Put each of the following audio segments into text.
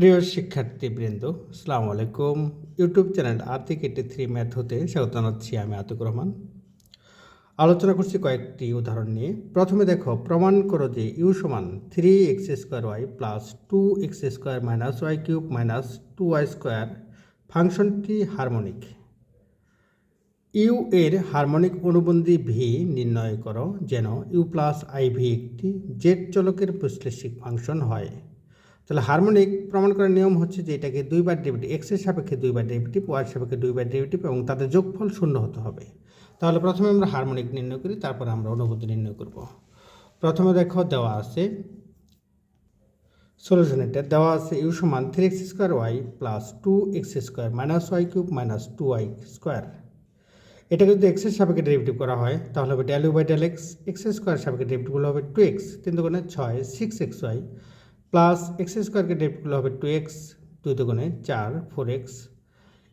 প্রিয় শিক্ষার্থীবৃন্দ, আসসালামু আলাইকুম। ইউটিউব চ্যানেল আর্থিক এইটি থ্রি ম্যাথ হতে স্বাগত জানাচ্ছি আমি আতিক রহমান। আলোচনা করছি কয়েকটি উদাহরণ নিয়ে। প্রথমে দেখো, প্রমাণ করো যে ইউ সমান three X square Y plus two X square minus Y cube minus two Y square ফাংশনটি হারমোনিক ইউ এর হারমোনিক অনুবন্ধী ভি নির্ণয় করো যেন ইউ প্লাস আই ভি একটি জেড চলকের বিশ্লেষিক ফাংশন হয়। তাহলে হারমোনিক প্রমাণ করার নিয়ম হচ্ছে যে এটাকে দুইবার ডেরিভেটিভ এক্সের সাপেক্ষে দুইবার ডেরিভেটিভ ওয়ার সাপেক্ষে দুইবার ডেরিভেটিভ এবং তাদের যোগফল শূন্য হতে হবে। তাহলে প্রথমে আমরা হারমোনিক নির্ণয় করি, তারপর আমরা অনুভূতি নির্ণয় করব। প্রথমে দেখো দেওয়া আছে সলিউশন এটা। দেওয়া আছে ইউ সমান three x square y plus two x square minus y cube minus two y square এটাকে যদি এক্সের সাপেক্ষে ডেরিভেটিভ করা হয়, তাহলে হবে del u by del x x square সাপেক্ষে ডেরিভেটিভগুলো হবে টু এক্স তিন দুগুণে ছয় six x y plus x স্কোয়ারকে ডেরিভেটিভগুলো হবে টু এক্স, দুই দুগুণে চার, ফোর এক্স।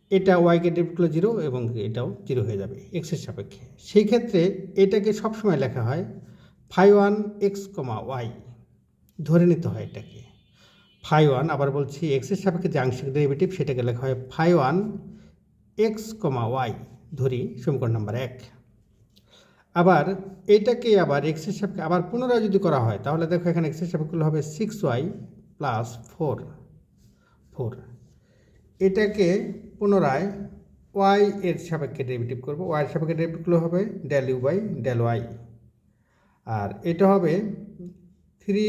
এটা ওয়াইকে ডেরিভেটিভগুলো জিরো এবং এটাও জিরো হয়ে যাবে এক্সের সাপেক্ষে। সেই ক্ষেত্রে এটাকে সবসময় লেখা হয় five one x comma y. ধরে নিতে হয় এটাকে। ফাইভ ওয়ান, আবার বলছি এক্সের সাপেক্ষে যে আংশিক ডেরিভেটিভ সেটাকে লেখা হয় five one x comma y. ধরি সমীকরণ নাম্বার এক। আবার এটাকে আবার এক্সের সাপেক্ষে আবার পুনরায় যদি করা হয়, তাহলে দেখো এখানে এক্সের সাপেক্ষে হবে six y plus four four এটাকে পুনরায় ওয়াই এর সাপেক্ষে ডেরিভেটিভ করব। ওয়াইয়ের সাপেক্ষে ডেরিভেটিভগুলো হবে del U by del Y আর এটা হবে থ্রি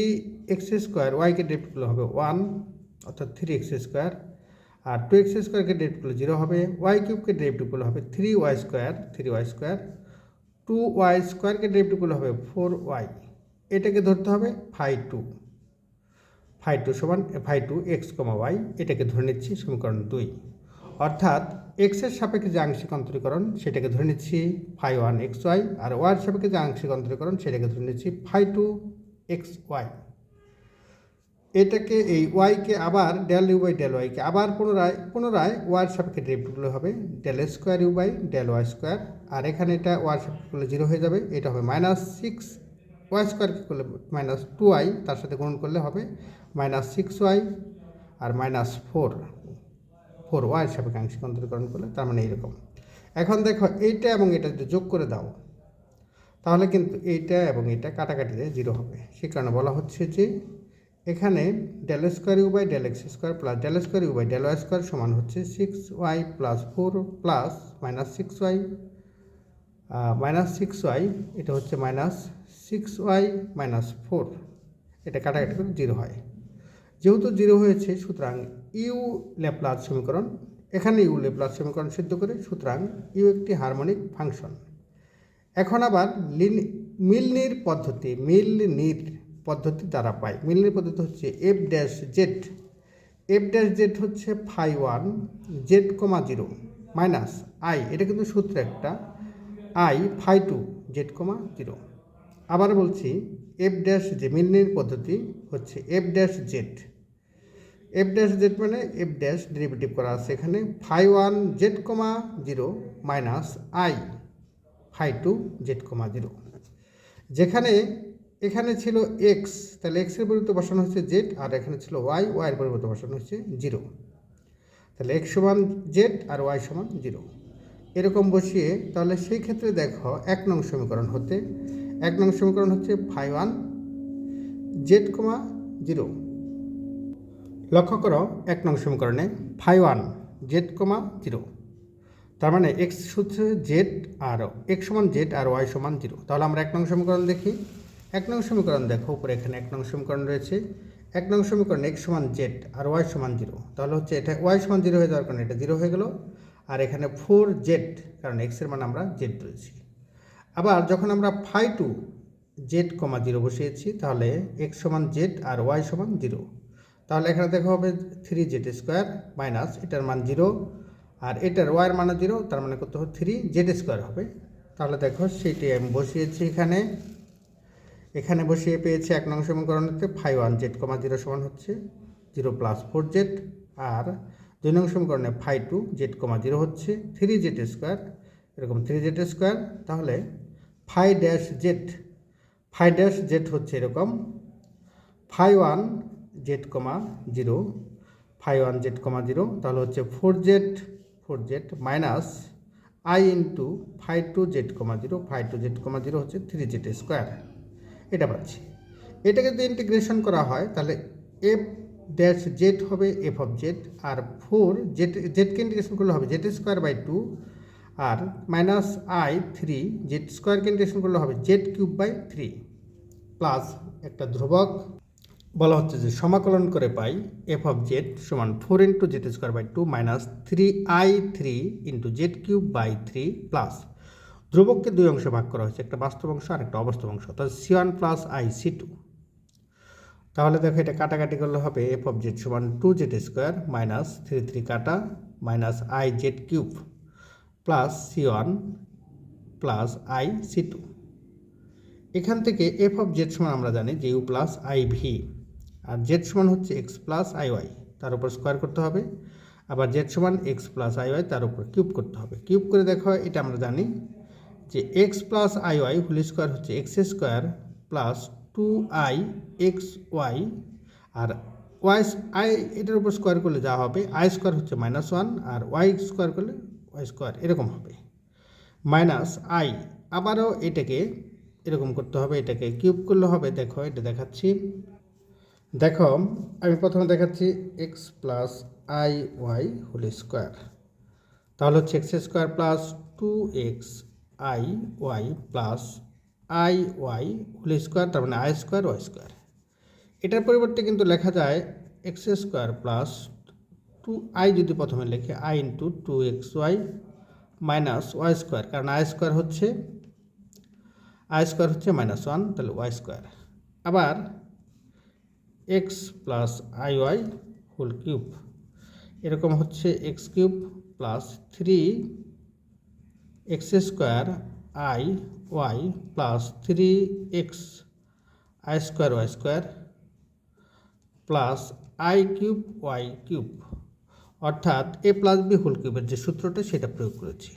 এক্স স্কোয়ার ওয়াইকে ডেরিভেটিভগুলো হবে ওয়ান অর্থাৎ থ্রি এক্স স্কোয়ার আর টু এক্স স্কোয়ারকে ডেরিভেটিভগুলো জিরো হবে ওয়াই কিউবকে ডেরিভেটিভগুলো হবে three Y square three Y square two Y স্কোয়ারকে ডেরিভেটিভগুলো হবে ফোর ওয়াই এটাকে ধরতে হবে ফাই টু ফাই টু সমান phi two x comma y এটাকে ধরে নিচ্ছি সমীকরণ দুই। অর্থাৎ এক্সের সাপেক্ষে যে আংশিক অন্তরীকরণ, সেটাকে ধরে নিচ্ছি ফাই ওয়ান এক্স ওয়াই আর ওয়ার সাপেক্ষে যে আংশিক অন্তরীকরণ, সেটাকে ধরে নিচ্ছি ফাই টু এক্স ওয়াই এটাকে এই ওয়াইকে আবার ডেল ইউ বাই ডেল ওয়াইকে আবার পুনরায় পুনরায় ওয়ার সাপেক্ষে ডেরিভেটিভগুলো হবে del square u by del y square আর এখানে এটা ওয়ার সাপেক্ষে করলে জিরো হয়ে যাবে, এটা হবে মাইনাস সিক্স ওয়াই স্কোয়ারকে করলে মাইনাস টু ওয়াই তার সাথে গুণ করলে হবে মাইনাস সিক্স ওয়াই আর মাইনাস ফোর ফোর ওয়াই সাপেক্ষে আংশিক অন্তরীকরণ করলে তার মানে এইরকম। এখন দেখো এইটা এবং এটা যদি যোগ করে দাও, তাহলে কিন্তু এইটা এবং এটা কাটাকাটিতে জিরো হবে। সে কারণে বলা হচ্ছে যে এখানে del square u by del x square plus del square u by del y square সমান হচ্ছে six y plus four plus minus six y minus six y এটা হচ্ছে minus six y minus four এটা কাটাকাটি করে zero হয়। যেহেতু zero হয়েছে, সুতরাং ইউ ল্যাপ্লাস সমীকরণ, এখানে ইউ ল্যাপ্লাস সমীকরণ সিদ্ধ করে, সুতরাং ইউ একটি হারমোনিক ফাংশন এখন আবার লিন মিলনির পদ্ধতি, মিলনির পদ্ধতি দ্বারা পাই। মিলনির পদ্ধতি হচ্ছে f dash z f dash z হচ্ছে phi one z comma zero minus i এটা কিন্তু সূত্র একটা। I phi two z comma zero আবার বলছি এফ ড্যাশ যে মিলনির পদ্ধতি হচ্ছে f dash z f dash z মানে এফ ড্যাশ ডেরিভেটিভ করা আছে এখানে। Phi one z comma zero minus i phi two z comma zero যেখানে এখানে ছিল এক্স তাহলে এক্সের পরিবর্তে বসানো হচ্ছে জেড আর এখানে ছিল ওয়াই ওয়াইয়ের পরিবর্তে বসানো হচ্ছে জিরো তাহলে এক্স সমান জেড আর ওয়াই সমান জিরো এরকম বসিয়ে, তাহলে সেই ক্ষেত্রে দেখো এক নং সমীকরণ হতে, এক নং সমীকরণ হচ্ছে five one Z comma zero লক্ষ্য করো, এক নং সমীকরণে five one Z comma zero তার মানে এক্স হচ্ছে জেড আর এক্স সমান জেড আর ওয়াই সমান জিরো তাহলে আমরা এক নং সমীকরণ দেখি। এক নং সমীকরণ দেখো, উপরে এখানে এক নং সমীকরণ রয়েছে। এক নং সমীকরণ এক্স সমান জেড আর ওয়াই সমান জিরো তাহলে হচ্ছে এটা ওয়াই সমান জিরো হয়ে যাওয়ার কারণে এটা জিরো হয়ে গেল। আর এখানে ফোর জেড কারণ এক্সের মান আমরা জেড রয়েছি আবার যখন আমরা phi two z comma zero বসিয়েছি, তাহলে এক্স সমান জেড আর ওয়াই সমান জিরো তাহলে এখানে দেখা হবে থ্রি জেড স্কোয়ার মাইনাস এটার মান জিরো আর এটার ওয়াইয়ের মানে জিরো তার মানে কত হবে? থ্রি জেড স্কোয়ার হবে। তাহলে দেখো সেইটি আমি বসিয়েছি এখানে। এখানে বসিয়ে পেয়েছি এক নং সমীকরণ হচ্ছে five one z comma zero সমান হচ্ছে জিরো প্লাস ফোর জেড আর দুই নং সমীকরণে five two z comma zero হচ্ছে থ্রি জেড স্কোয়ার। এরকম থ্রি জেড স্কোয়ার, তাহলে five dash z five dash z হচ্ছে এরকম five one z comma zero, five one z comma zero, তাহলে হচ্ছে four z four z minus i into five two z comma zero, five two z comma zero হচ্ছে three Z square. এটা পাচ্ছি। এটাকে যদি integration করা হয়, তাহলে এফ ড্যাশ জেড হবে এফ অফ জেড আর ফোর জেড জেডকে ইন্টিগ্রেশন করলে হবে জেড স্কোয়ার বাই টু আর মাইনাস আই থ্রি জেড স্কোয়ারকে ইন্টিগ্রেশন করলে হবে z cube by three plus একটা ধ্রুবক। বলা হচ্ছে যে সমাকলন করে পাই এফ অফ জেড সমান four into z square by two minus three i three into z cube by three plus ধ্রুবককে দুই অংশে ভাগ করা হয়েছে, একটা বাস্তব অংশ আর একটা অবাস্তব অংশ। অর্থাৎ c one plus i c two তাহলে দেখো এটা কাটাকাটি করলে হবে এফ অফ জেড সমান two z square minus three three কাটা minus i z cube plus c one plus i c two এখান থেকে এফ অফ জেড সমান আমরা জানি যে ইউ প্লাস আই ভি আর জেড সমান হচ্ছে এক্স প্লাস আই ওয়াই তার উপর স্কোয়ার করতে হবে। আবার জেড সমান এক্স প্লাস আই ওয়াই তার উপর কিউব করতে হবে। কিউব করে দেখো, এটা আমরা জানি যে x plus i y whole square হচ্ছে x square plus two i x y R Y I এটার উপর স্কোয়ার করলে যা হবে আই স্কোয়ার হচ্ছে মাইনাস ওয়ান আর ওয়াই স্কোয়ার করলে ওয়াই স্কোয়ার এরকম হবে। মাইনাস আই আবারও এটাকে এরকম করতে হবে, এটাকে কিউব করলে হবে, দেখো এটা দেখাচ্ছি। দেখো, আমি প্রথমে দেখাচ্ছি x plus i y whole square তাহলে হচ্ছে x square plus two x i y plus i y whole square তার মানে আই স্কোয়ার ওয়াই স্কোয়ার এটার পরিবর্তে কিন্তু লেখা যায় x square plus two i যদি প্রথমে লেখে i into two x y minus y square কারণ আই স্কোয়ার হচ্ছে আই স্কোয়ার হচ্ছে মাইনাস ওয়ান তাহলে ওয়াই স্কোয়ার আবার x plus i y whole cube এরকম হচ্ছে x cube plus three x square i y plus three x i square y square plus i cube y cube. অর্থাৎ এ plus B whole কিউবের যে সূত্রটা, সেটা প্রয়োগ করেছি।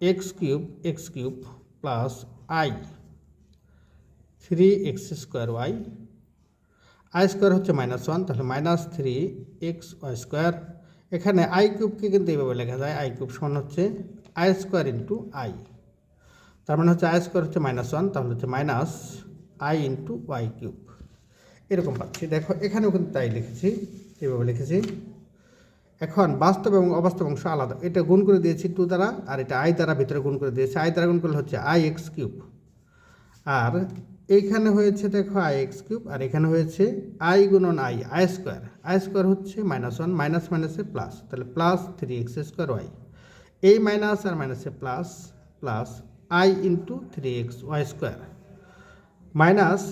X cube x cube plus i. Three x square y. I square হচ্ছে minus one, তাহলে minus three x y square এখানে আই কিউবকে কিন্তু এইভাবে লেখা যায় আই কিউব সমান হচ্ছে আই স্কোয়ার ইন্টু আই তার মানে হচ্ছে আই স্কোয়ার হচ্ছে মাইনাস ওয়ান তাহলে হচ্ছে minus i into y cube এরকম পাচ্ছি। দেখো, এখানেও কিন্তু তাই লিখেছি, এইভাবে লিখেছি। এখন বাস্তব এবং অবাস্তব অংশ আলাদা। এটা গুণ করে দিয়েছি টু দ্বারা, আর এটা আই দ্বারা ভিতরে গুণ করে দিয়েছি। আই দ্বারা গুণ করলে হচ্ছে আই এক্স কিউব আর এইখানে হয়েছে দেখো আই এক্স কিউব আর এখানে হয়েছে আই গুণন i i square i square হচ্ছে মাইনাস ওয়ান মাইনাস মাইনাসে প্লাস তাহলে plus three x square y এই মাইনাস আর মাইনাসে plus plus i into three x y square minus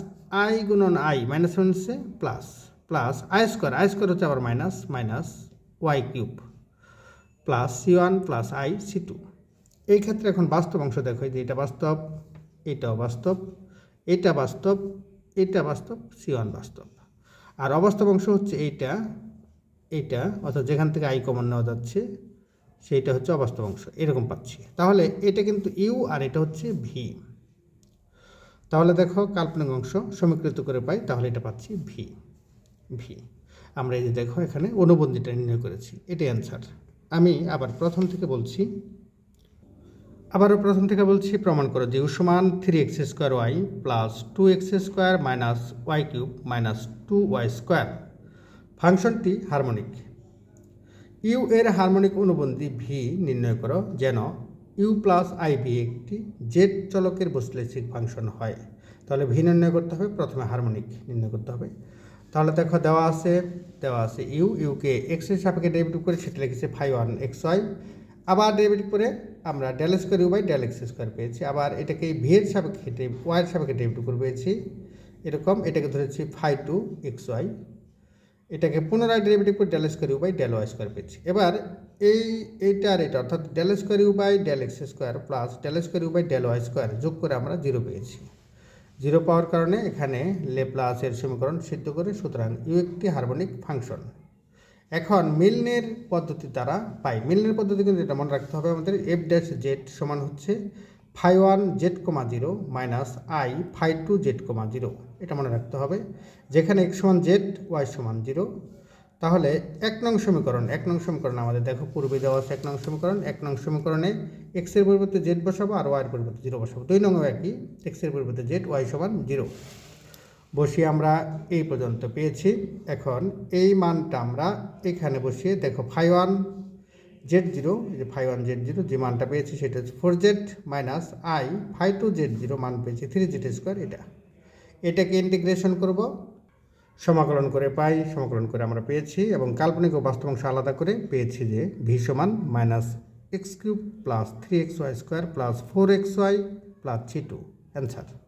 i গুণন আই মাইনাস মাইনাসে plus plus i square i square হচ্ছে আবার minus minus y cube plus c one plus i c two এই ক্ষেত্রে এখন বাস্তব অংশ দেখো যে এটা বাস্তব, এটাও বাস্তব। এটা বাস্তব এটা বাস্তব সি ওয়ান বাস্তব। আর অবাস্তব অংশ হচ্ছে এইটা এইটা, অর্থাৎ যেখান থেকে আই কমন নেওয়া যাচ্ছে, সেইটা হচ্ছে অবাস্তব অংশ, এরকম পাচ্ছি। তাহলে এটা কিন্তু ইউ আর এটা হচ্ছে ভি তাহলে দেখো কাল্পনিক অংশ, সমীকৃত করে পাই, তাহলে এটা পাচ্ছি ভি ভি আমরা এই যে দেখো এখানে অনুবন্ধিটা নির্ণয় করেছি, এটাই অ্যান্সার আমি আবার প্রথম থেকে বলছি আবারও প্রথম থেকে বলছি, প্রমাণ করো, যে সমান three X square Y plus two X square minus Y cube minus two Y square ফাংশনটি হারমোনিক। ইউ এর হারমোনিক অনুবন্ধী ভি নির্ণয় করো, যেন ইউ প্লাস আই ভি একটি জেড চলকের বৈশ্লেষিক ফাংশন হয়। তাহলে ভি নির্ণয় করতে হবে, প্রথমে হারমোনিক নির্ণয় করতে হবে। তাহলে দেখো, দেওয়া আছে দেওয়া আছে ইউ ইউকে এক্সের সাপেক্ষে ডেরিভেটিভ করে, সেটা লিখেছে ফাইভ ওয়ান এক্স ওয়াই আবার ডেরিভেটিভ করে আমরা del square u by del x square পেয়েছি। আবার এটাকে ভি এর সাপেক্ষে ওয়াইয়ের সাপেক্ষে ডেরিভেটিভ করে পেয়েছি। এরকম এটাকে ধরেছি ফাইভ টু এক্স ওয়াই এটাকে পুনরায় ডেরিভেটিভ করে del square u by del y square পেয়েছি। এবার এই, এইটা আর এটা, অর্থাৎ del square u by del x square plus del square u by del y square যোগ করে আমরা জিরো পেয়েছি। জিরো পাওয়ার কারণে এখানে লেপ্লাসের সমীকরণ সিদ্ধ করে সুতরাং ইউ একটি হারমোনিক ফাংশন এখন মিলনের পদ্ধতি দ্বারা পাই। মিলনের পদ্ধতি কিন্তু এটা মনে রাখতে হবে আমাদের এফ ড্যাশ জেড সমান হচ্ছে five one z comma zero minus i five two z comma zero এটা মনে রাখতে হবে। যেখানে এক্স সমান জেড ওয়াই সমান জিরো তাহলে এক নং সমীকরণ, এক নং সমীকরণ আমাদের দেখো, পূর্বে দেওয়া আছে এক নং সমীকরণ। এক নং সমীকরণে এক্সের পরিবর্তে জেড বসাবো আর ওয়াইয়ের পরিবর্তে জিরো বসাবো। দুই নং একই এক্সের পরিবর্তে জেড ওয়াই সমান জিরো বসিয়ে আমরা এই পর্যন্ত পেয়েছি। এখন এই মানটা আমরা এখানে বসিয়ে দেখো ফাই ওয়ান জেড জিরো যে ফাই ওয়ান জেড জিরো যে মানটা পেয়েছি সেটা হচ্ছে four z minus i, phi two z zero মান পেয়েছি থ্রি জেড স্কোয়ার এটা। এটাকে ইন্টিগ্রেশন করব, সমাকলন করে পাই, সমাকলন করে আমরা পেয়েছি এবং কাল্পনিক ও বাস্তব অংশ আলাদা করে পেয়েছি যে ভি সমান minus X cube plus three X Y square plus four X Y plus three two answer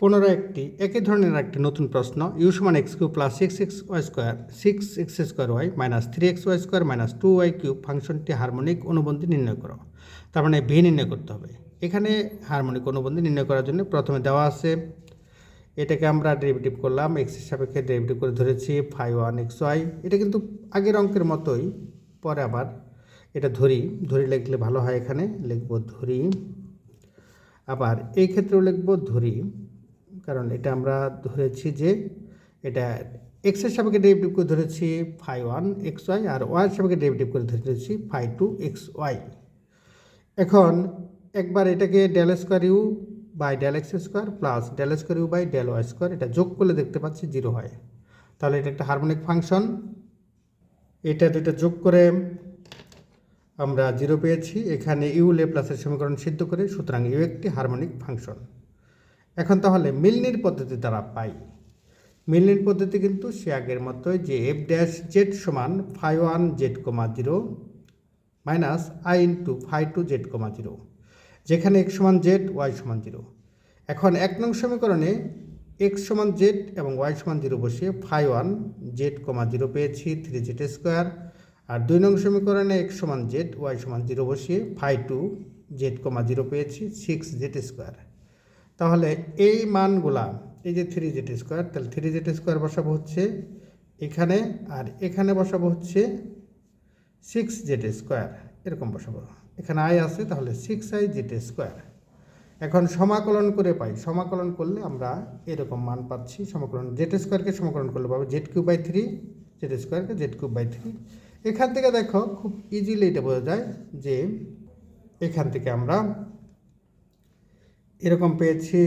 পনেরো একটি, একই ধরনের একটি নতুন প্রশ্ন ইউ সমান X cube plus six X Y square six X square Y minus three X Y square minus two Y cube ফাংশনটি harmonic অনুবন্ধী নির্ণয় করো। তার মানে ভি নির্ণয় করতে হবে। এখানে হারমোনিক অনুবন্ধী নির্ণয় করার জন্য প্রথমে দেওয়া আছে, এটাকে আমরা ডেরিভেটিভ করলাম এক্সের সাপেক্ষে ডেরিভেটিভ করে ধরেছি ফাইভ ওয়ান এক্স ওয়াই এটা কিন্তু আগের অঙ্কের মতোই, পরে আবার এটা ধরি ধরি লিখলে ভালো হয় এখানে, লিখব ধরি, আবার এই ক্ষেত্রেও লিখব ধরি। কারণ এটা আমরা ধরেছি যে এটা এক্সের সাপেক্ষে ডেরিভেটিভ করে ধরেছি ফাইভ ওয়ান এক্স ওয়াই আর ওয়াইয়ের সাপেক্ষে ডেরিভেটিভ করে ধরেছি ফাইভ টু এক্স ওয়াই এখন একবার এটাকে del square u by del x square plus del square u by del y square এটা যোগ করলে দেখতে পাচ্ছি জিরো হয়। তাহলে এটা একটা হারমোনিক ফাংশন এটা দুটো যোগ করে আমরা জিরো পেয়েছি। এখানে ইউ লেপ্লাসের সমীকরণ সিদ্ধ করে, সুতরাং ইউ একটি হারমোনিক ফাংশন এখন তাহলে মিলনির পদ্ধতি দ্বারা পাই। মিলনির পদ্ধতি কিন্তু সে আগের মতোই যে এফ ড্যাশ জেড সমান five one z comma zero minus i into five two z comma zero যেখানে এক্স সমান জেড ওয়াই সমান জিরো এখন এক নং সমীকরণে এক্স সমান জেড এবং ওয়াই সমান জিরো বসিয়ে five one z comma zero পেয়েছি থ্রি জেড স্কোয়ার আর দুই নং সমীকরণে এক্স সমান জেড ওয়াই সমান জিরো বসিয়ে five two z comma zero পেয়েছি সিক্স জেড স্কোয়ার তাহলে এই মানগুলা, এই যে থ্রি জেড স্কোয়ার তাহলে থ্রি জেড স্কোয়ার বসাবো হচ্ছে এখানে আর এখানে বসাবো হচ্ছে সিক্স জেড স্কোয়ার এরকম বসাবো। এখানে আই আছে, তাহলে সিক্স আই জেড স্কোয়ার এখন সমাকলন করে পাই, সমাকলন করলে আমরা এরকম মান পাচ্ছি, সমাকলন জেড স্কোয়ারকে সমাকলন করলে পাবো z cube by three z স্কোয়ারকে জেড কিউব বাই থ্রি এখান থেকে দেখো, খুব ইজিলি এটা বোঝা যায় যে এখান থেকে আমরা এরকম পেয়েছি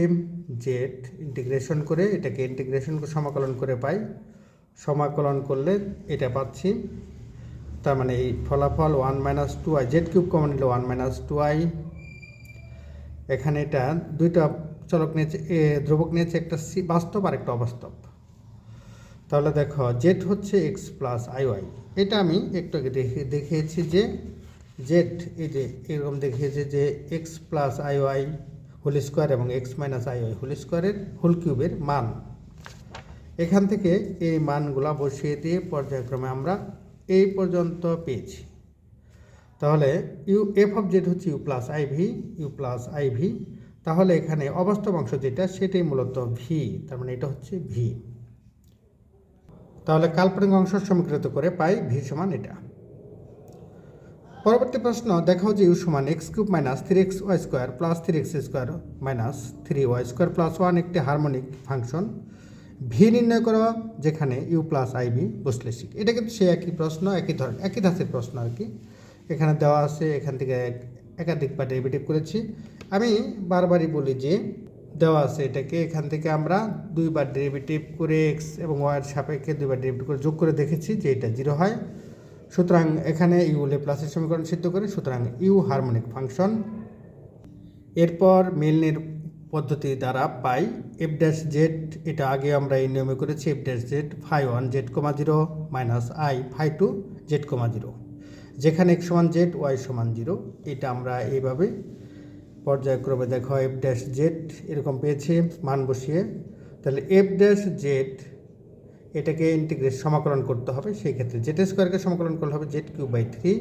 জেড ইন্টিগ্রেশন করে এটাকে ইন্টিগ্রেশন সমাকলন করে পাই। সমাকলন করলে এটা পাচ্ছি। তার মানে এই ফলাফল one minus two i z cube common নিলে ওয়ান মাইনাস টু আই এখানে এটা দুইটা চলক নিয়েছে, এ ধ্রুবক নিয়েছে, একটা সি বাস্তব আর একটা অবাস্তব। তাহলে দেখো জেড হচ্ছে এক্স প্লাস আই ওয়াই এটা আমি একটু আগে দেখে, দেখিয়েছি যে জেড এই যে এরকম দেখিয়েছে যে x plus i y whole square এবং x minus i y whole স্কোয়ারের হোল কিউবের মান। এখান থেকে এই মানগুলা বসিয়ে দিয়ে পর্যায়ক্রমে আমরা এই পর্যন্ত পেয়েছি। তাহলে ইউ, এফ অফ জেড হচ্ছে u plus i v, u plus i v. তাহলে এখানে অবাস্তব অংশ যেটা, সেটাই মূলত ভি তার মানে এটা হচ্ছে ভি তাহলে কাল্পনিক অংশ সমীকৃত করে পাই ভি সমান এটা। পরবর্তী প্রশ্ন, দেখাও যে ইউ সমান X cube minus three X Y square plus three X square minus three Y square plus one একটি হারমোনিক ফাংশন ভি নির্ণয় করা, যেখানে ইউ প্লাস আই ভি বসলে এটা কিন্তু সে একই প্রশ্ন, একই ধরনের, একই ধাঁচের প্রশ্ন আর কি। এখানে দেওয়া আছে, এখান থেকে এক- একাধিকবার ডেরিভেটিভ করেছি। আমি বারবারই বলি যে দেওয়া আছে এটাকে, এখান থেকে আমরা দুইবার ডেরিভেটিভ করে এক্স এবং ওয়াইয়ের সাপেক্ষে দুইবার ডেরিভেটিভ করে যোগ করে দেখেছি যে এটা জিরো হয়। সুতরাং এখানে ইউ লেপ্লাসের সমীকরণ সিদ্ধ করে, সুতরাং ইউ হারমোনিক ফাংশন। এরপর মিলনের পদ্ধতি দ্বারা পাই এফ ড্যাশ জেড এটা আগে আমরা এই নিয়মে করেছি f dash z five one z comma zero minus i five two z comma zero যেখানে এক্স সমান জেড ওয়াই সমান জিরো এটা আমরা এইভাবে পর্যায়ক্রমে দেখো এফ ড্যাশ জেড এরকম পেয়েছি, মান বসিয়ে। তাহলে এফ ড্যাশ জেড এটাকে ইন্টিগ্রেট সমাকলন করতে হবে, সেই ক্ষেত্রে জেড স্কোয়ারকে সমাকলন করলে হবে জেড কিউ বাই থ্রি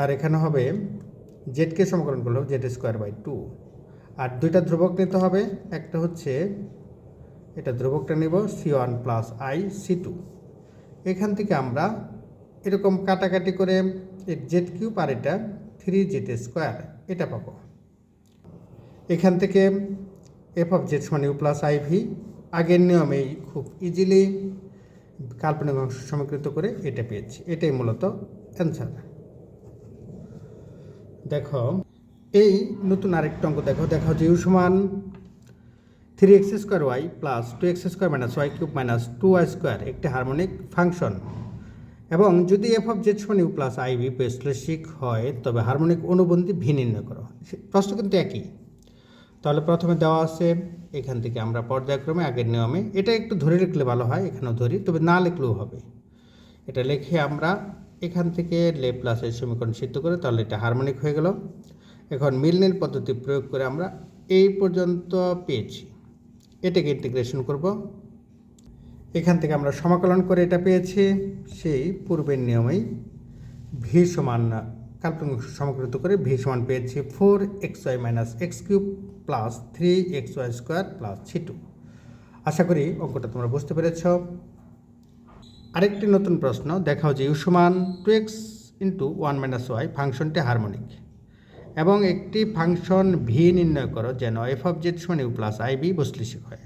আর এখানে হবে জেডকে সমাকলন করলে হবে জেড স্কোয়ার বাই টু আর দুইটা ধ্রুবক নিতে হবে, একটা হচ্ছে এটা ধ্রুবকটা নেব c one plus i c two এখান থেকে আমরা এরকম কাটাকাটি করে এর জেড কিউব আর এটা থ্রি জেড স্কোয়ার এটা পাবো। এখান থেকে এফ অফ জেড সমান ইউ প্লাস আই ভি আগের নিয়মেই খুব ইজিলি কাল্পনিক অংশ সমীকৃত করে এটা পেয়েছি। এটাই মূলত অ্যান্সার দেখো, এই নতুন আরেকটা অঙ্ক দেখো দেখো যে ইউ সমান three x square y plus two x square minus y cube minus two y square একটি হারমোনিক ফাংশন এবং যদি এফ অফ জেড সমান ইউ প্লাস আই বি বৈশ্লেষিক হয়, তবে হারমোনিক অনুবন্ধী ভি নির্ণয় করো। প্রশ্ন কিন্তু একই। তাহলে প্রথমে দেওয়া আছে এখান থেকে আমরা পর্যায়ক্রমে আগের নিয়মে, এটা একটু ধরে লিখলে ভালো হয়, এখানেও ধরি, তবে না লিখলেও হবে। এটা লিখে আমরা এখান থেকে লে প্লাসের সমীকরণ সিদ্ধ করে, তাহলে এটা হারমোনিক হয়ে গেল। এখন মিলনের পদ্ধতি প্রয়োগ করে আমরা এই পর্যন্ত পেয়েছি। এটাকে ইন্টিগ্রেশন করব। এখান থেকে আমরা সমাকলন করে এটা পেয়েছি, সেই পূর্বের নিয়মেই ভি সমান কাল্পনিক সমকৃত করে ভি সমান পেয়েছি four x y minus x cube plus three x y square plus three two আশা করি অঙ্কটা তোমরা বুঝতে পেরেছ। আরেকটি নতুন প্রশ্ন, দেখাও যে ইউ সমান two X into one minus Y ফাংশনটি হারমোনিক এবং একটি ফাংশন ভি নির্ণয় করো যেন এফ অফ জেড সমান ইউ প্লাস আই বি বৈশ্লেষিক হয়।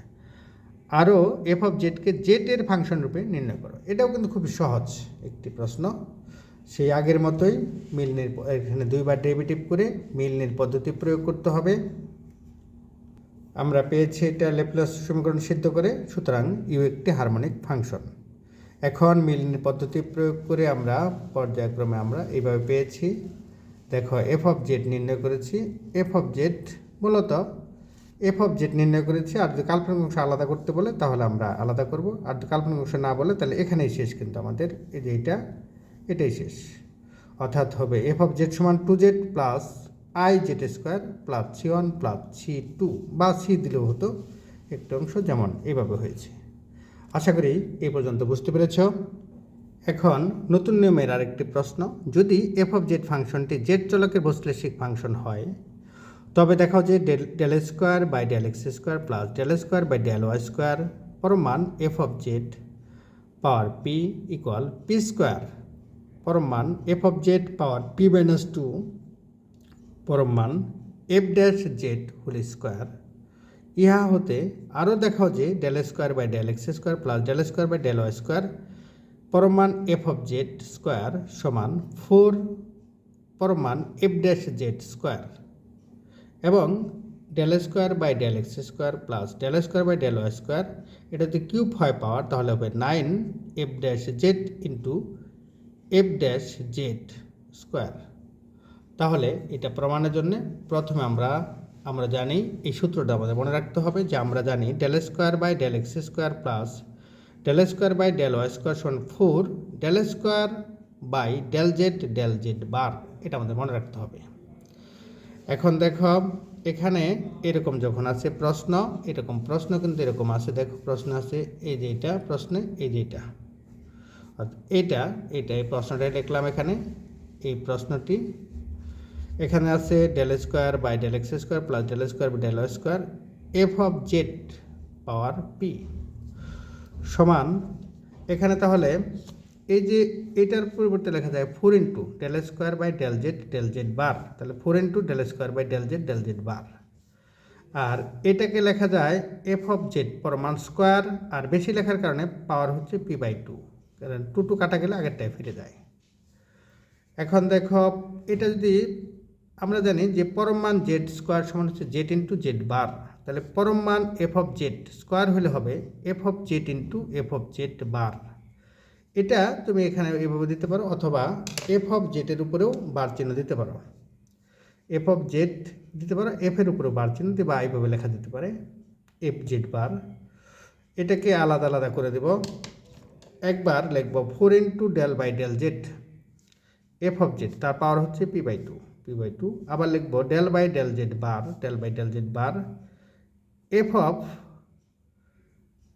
আরও এফ অফ জেডকে জেটের ফাংশন রূপে নির্ণয় করো। এটাও কিন্তু খুব সহজ একটি প্রশ্ন। সেই আগের মতোই মিলনের এখানে দুইবার ডেরিভেটিভ করে মিলনের পদ্ধতি প্রয়োগ করতে হবে। আমরা পেয়েছি এটা লেপ্লাস সমীকরণ সিদ্ধ করে, সুতরাং ইউ একটি হারমোনিক ফাংশন এখন মিলনের পদ্ধতি প্রয়োগ করে আমরা পর্যায়ক্রমে আমরা এইভাবে পেয়েছি। দেখো এফ অফ জেড নির্ণয় করেছি। এফ অফ জেড মূলত এফ অফ জেড নির্ণয় করেছি। আর যদি কাল্পনিক অংশ আলাদা করতে বলে, তাহলে আমরা আলাদা করব। আর যদি কাল্পনিক অংশ না বলে, তাহলে এখানেই শেষ কিন্তু আমাদের। এই যে এটা এটাই শেষ। অর্থাৎ হবে এফ অফ জেড সমান two z plus i z square plus c one plus c two বা সি দিলেও হতো একটা অংশ যেমন এইভাবে হয়েছে। আশা করি এই পর্যন্ত বুঝতে পেরেছ। এখন নতুন নিয়মের আরেকটি প্রশ্ন, যদি এফ অফ জেড ফাংশনটি জেড চলকের বৈশ্লেষিক ফাংশন হয়, তবে দেখাও যে del del square by del x square plus del square by del y square পরমান f of z power p equal p square পরমান f of z power p minus two পরমান f dash z whole square ইহা হতে আরও দেখাও যে del square by del x square plus del square by del y square পরমান f of z square সমান four পরমান f dash Z square এবং del square by del x square plus del square by del y square এটা যদি cube হয় power তাহলে হবে nine f dash z into f dash z square তাহলে এটা প্রমাণের জন্য প্রথমে আমরা আমরা জানি এই সূত্রটা আমাদের মনে রাখতে হবে যে আমরা জানি del square by del x square plus del square by del y square সমান four del square by del z del z bar এটা আমাদের মনে রাখতে হবে। এখন দেখো, এখানে এরকম যখন আছে প্রশ্ন, এরকম প্রশ্ন কিন্তু এরকম আছে। দেখো প্রশ্ন আছে, এই যে এটা প্রশ্নে, এই যে এটা। এইটা এইটা এই প্রশ্নটাই লিখলাম এখানে। এই প্রশ্নটি, এখানে আছে del square by del x square plus del square by del square f of z power p সমান, এখানে তাহলে এই যে এটার পরিবর্তে লেখা যায় four into del square by del z del z bar তাহলে four into del square by del z del z bar আর এটাকে লেখা যায় এফ অফ জেড পরমান স্কোয়ার আর বেশি লেখার কারণে পাওয়ার হচ্ছে পি বাই টু কারণ টু টু কাটা গেলে আগেরটায় ফিরে যায়। এখন দেখো, এটা যদি আমরা জানি যে পরম মান জেড স্কোয়ার সমান হচ্ছে জেড ইন্টু জেড বার তাহলে পরম মান এফ অফ জেড স্কোয়ার হলে হবে f of z into f of z bar এটা তুমি এখানে এভাবে দিতে পারো, অথবা এফ অফ জেডের উপরেও বার চিহ্ন দিতে পারো। এফ অফ জেড দিতে পারো এফের উপরেও বার চিহ্ন দিয়ে বা এইভাবে লেখা যেতে পারে এফ জেড বার এটাকে আলাদা আলাদা করে দেব। একবার লিখব four into del by del z f of z তার পাওয়ার হচ্ছে p by two p by two আবার লিখব del by del z bar del by del z bar f of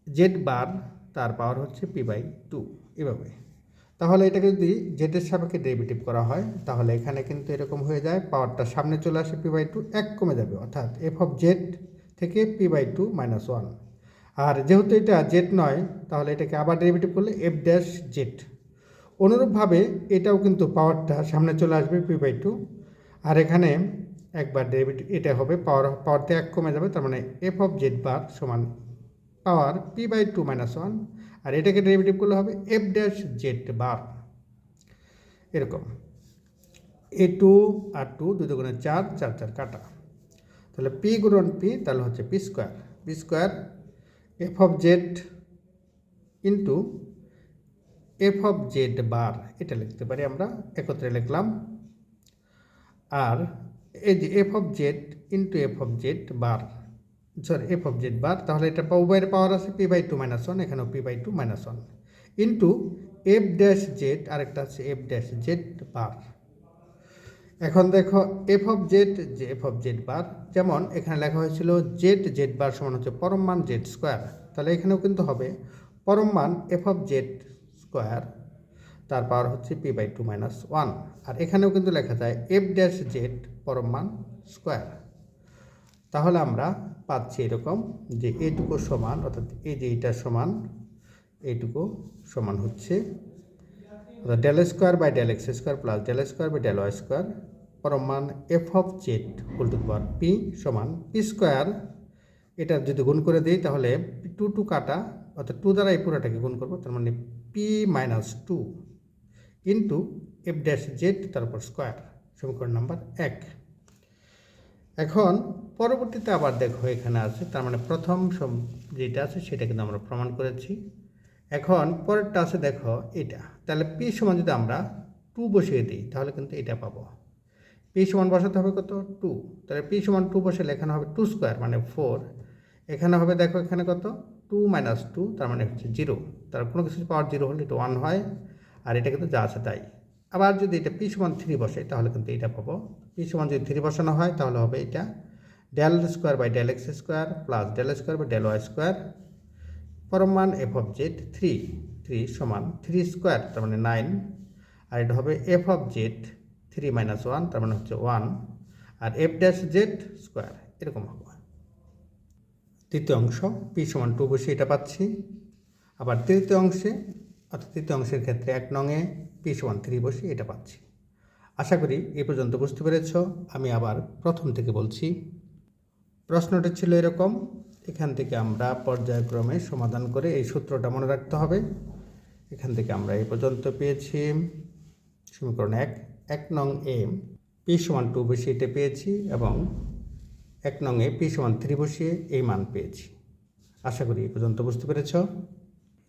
z bar তার পাওয়ার হচ্ছে p by two এভাবে। তাহলে এটাকে যদি জেডের সাপেক্ষে ডেরিভেটিভ করা হয়, তাহলে এখানে কিন্তু এরকম হয়ে যায় পাওয়ারটা সামনে চলে আসে পি বাই টু এক কমে যাবে, অর্থাৎ এফ অফ জেড থেকে p by two minus one আর যেহেতু এটা জেড নয়, তাহলে এটাকে আবার ডেরিভেটিভ করলে এফ ড্যাশ জেড অনুরূপভাবে এটাও কিন্তু পাওয়ারটা সামনে চলে আসবে পি বাই টু আর এখানে একবার ডেরিভেটিভ এটা হবে পাওয়ার পাওয়ারতে এক কমে যাবে, তার মানে এফ অফ জেড বার সমান power p by two minus one আর এটাকে ডেরিভেটিভ করলে হবে এফ ড্যাশ জেড বার এরকম। এ টু আর টু দুগুণে চার চার চার কাটা। তাহলে পি গুণন পি তাহলে হচ্ছে p square p square f of z into f of z bar এটা লিখতে পারি আমরা, একত্রে লিখলাম। আর এই যে f of z into f of z bar sorry f of z bar তাহলে এটা উভয়ের পাওয়ার আছে p by two minus one এখানেও p by two minus one into f dash z আরেকটা আছে এফ ড্যাশ জেড বার এখন দেখো f of z যে এফ অফ জেড বার যেমন এখানে লেখা হয়েছিল জেড জেড বার সমান হচ্ছে পরম মান জেড স্কোয়ার তাহলে এখানেও কিন্তু হবে পরম মান এফ অফ জেড স্কোয়ার তার পাওয়ার হচ্ছে p by two minus one আর এখানেও কিন্তু লেখা যায় এফ ড্যাশ জেড পরম মান স্কোয়ার তাহলে আমরা পাচ্ছি এরকম যে এইটুকু সমান, অর্থাৎ এই যে এইটা সমান, এইটুকু সমান হচ্ছে, অর্থাৎ del square by del x square plus del square by del y square পরম মান f of z whole two power p সমান পি স্কোয়ার এটা যদি গুণ করে দিই, তাহলে টু টু কাটা, অর্থাৎ টু দ্বারা এই পুরোটাকে গুণ করব, তার মানে p minus two into f dash z তারপর স্কোয়ার সমীকরণ নাম্বার এক। এখন পরবর্তীতে আবার দেখো এখানে আছে, তার মানে প্রথম যেটা আছে সেটা কিন্তু আমরা প্রমাণ করেছি। এখন পরেরটা আছে দেখো এটা, তাহলে পি সমান যদি আমরা টু বসিয়ে দিই, তাহলে কিন্তু এটা পাবো। পি সমান বসাতে হবে কত? টু তাহলে পি সমান টু বসালে এখানে হবে টু স্কোয়ার মানে ফোর এখানে হবে দেখো এখানে কত? টু মাইনাস টু তার মানে হচ্ছে জিরো তার কোনো কিছু পাওয়ার জিরো হলে এটা ওয়ান হয়, আর এটা কিন্তু যা আছে তাই। আবার যদি এটা পি সমান থ্রি বসে, তাহলে কিন্তু এটা পাবো। পি সমান যদি থ্রি বসানো হয়, তাহলে হবে এটা del square by del x square plus del square by del y square পরমান f of z three three সমান থ্রি স্কোয়ার তার মানে নাইন আর এটা হবে f of z three minus one তার মানে হচ্ছে ওয়ান আর এফ ড্যাশ জেড স্কোয়ার এরকম হবে তৃতীয় অংশ পি সমান টু বসে এটা পাচ্ছি। আবার তৃতীয় অংশে, অর্থাৎ তৃতীয় অংশের ক্ষেত্রে এক নঙে পি সমান থ্রি বসে এটা পাচ্ছি। আশা করি এ পর্যন্ত বুঝতে পেরেছ। আমি আবার প্রথম থেকে বলছি। প্রশ্নটা ছিল এরকম, এখান থেকে আমরা পর্যায়ক্রমে সমাধান করে এই সূত্রটা মনে রাখতে হবে। এখান থেকে আমরা এই পর্যন্ত পেয়েছি। সমীকরণ এক এক নং এ পি সমান টু বসিয়ে এটা পেয়েছি এবং এক নং এ পি সমান থ্রি বসিয়ে এই মান পেয়েছি। আশা করি এই পর্যন্ত বুঝতে পেরেছ?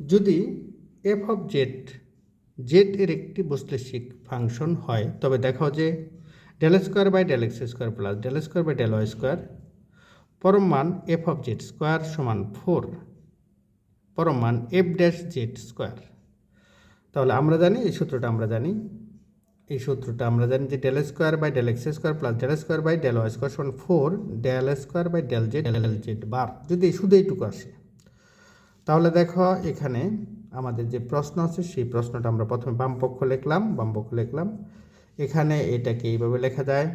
যদি এফ অফ জেড জেড এর একটি বৈশ্লেষিক ফাংশন হয়, তবে দেখো যে del square by del x square plus del square by del y square পরম মান এফ অফ জেড স্কোয়ার সমান ফোর পরম মান এফ ড্যাশ জেড স্কোয়ার তাহলে আমরা জানি, এই সূত্রটা আমরা জানি এই সূত্রটা আমরা জানি যে del square by del x square plus del square by del y square সমান four del square by del z del z bar যদি শুধু এইটুকু আসে, তাহলে দেখো এখানে আমাদের যে প্রশ্ন আছে, সেই প্রশ্নটা আমরা প্রথমে বাম পক্ষ লিখলাম, বাম পক্ষ লিখলাম। এখানে এটাকে এইভাবে লেখা যায়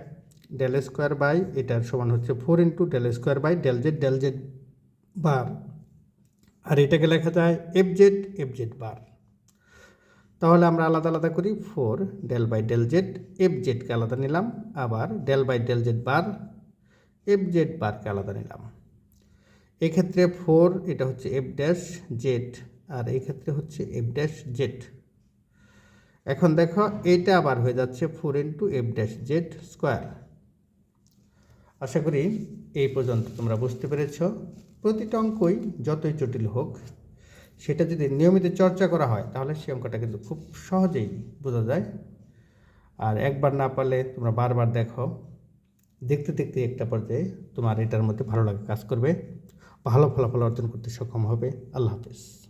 ডেল স্কোয়ার বাই এটার সমান হচ্ছে four into del square by del z del z bar আর এটাকে লেখা যায় f z f z bar তাহলে আমরা আলাদা আলাদা করি four del by del z, f জেডকে আলাদা নিলাম, আবার del by del z bar, f z বারকে আলাদা নিলাম। এক্ষেত্রে ফোর এটা হচ্ছে এফ ড্যাশ জেড, আর এই ক্ষেত্রে হচ্ছে এফ ড্যাশ জেড। এখন দেখো এটা আবার হয়ে যাচ্ছে four into f dash z square. আশা করি এই পর্যন্ত তোমরা বুঝতে পেরেছ। প্রতিটা অঙ্কই যতই জটিল হোক সেটা যদি নিয়মিত চর্চা করা হয়, তাহলে সেই অঙ্কটা কিন্তু খুব সহজেই বোঝা যায়। আর একবার না পারলে তোমরা বারবার দেখো, দেখতে দেখতে একটা পর্যায়ে তোমার এটার মধ্যে ভালো লাগে কাজ করবে, ভালো ফলাফল অর্জন করতে সক্ষম হবে। আল্লাহ হাফিজ।